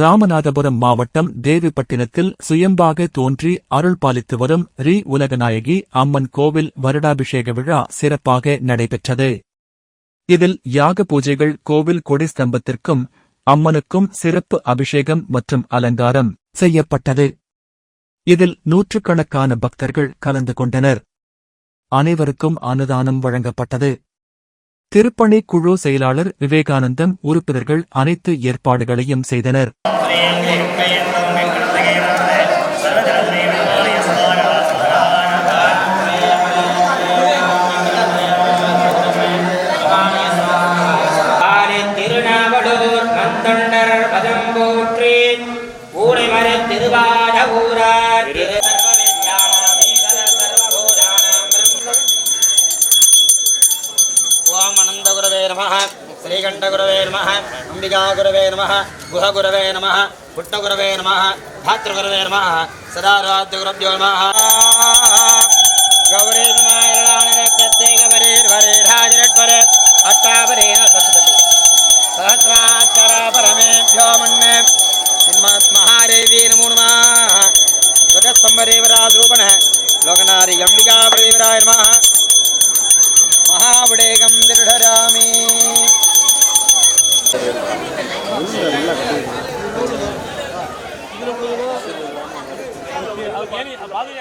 ராமநாதபுரம் மாவட்டம் தேவிப்பட்டினத்தில் சுயம்பாக தோன்றி அருள் பாலித்து வரும் ரீ உலகநாயகி அம்மன் கோவில் வருடாபிஷேக விழா சிறப்பாக நடைபெற்றது. இதில் யாக பூஜைகள் கோவில் கொடிஸ்தம்பத்திற்கும் அம்மனுக்கும் சிறப்பு அபிஷேகம் மற்றும் அலங்காரம் செய்யப்பட்டது. இதில் நூற்றுக்கணக்கான பக்தர்கள் கலந்து கொண்டனர். அனைவருக்கும் அனுதானம் வழங்கப்பட்டது. திருப்பணி குழு செயலாளர் விவேகானந்தம் உறுப்பினர்கள் அனைத்து ஏற்பாடுகளையும் செய்தனர். திருநாவலூர் மந்தொண்டர் பதம் போற்றி ஊரைமறை திருவாத ஊரார் நம ஸ்ரீகண்டகுரவே நம அம்பிகாகுரவே நம குஹகுரவே நம புட்டகுரவே நம பாத்திரகுரவே நம சதாராத்ய நம கௌரே ரத்தத்தை கவரீர் வரே ராஜரட்வரே அட்டாபரேன நமோ லோகநாரி அம்பிகா பிரதேவராய கட்டி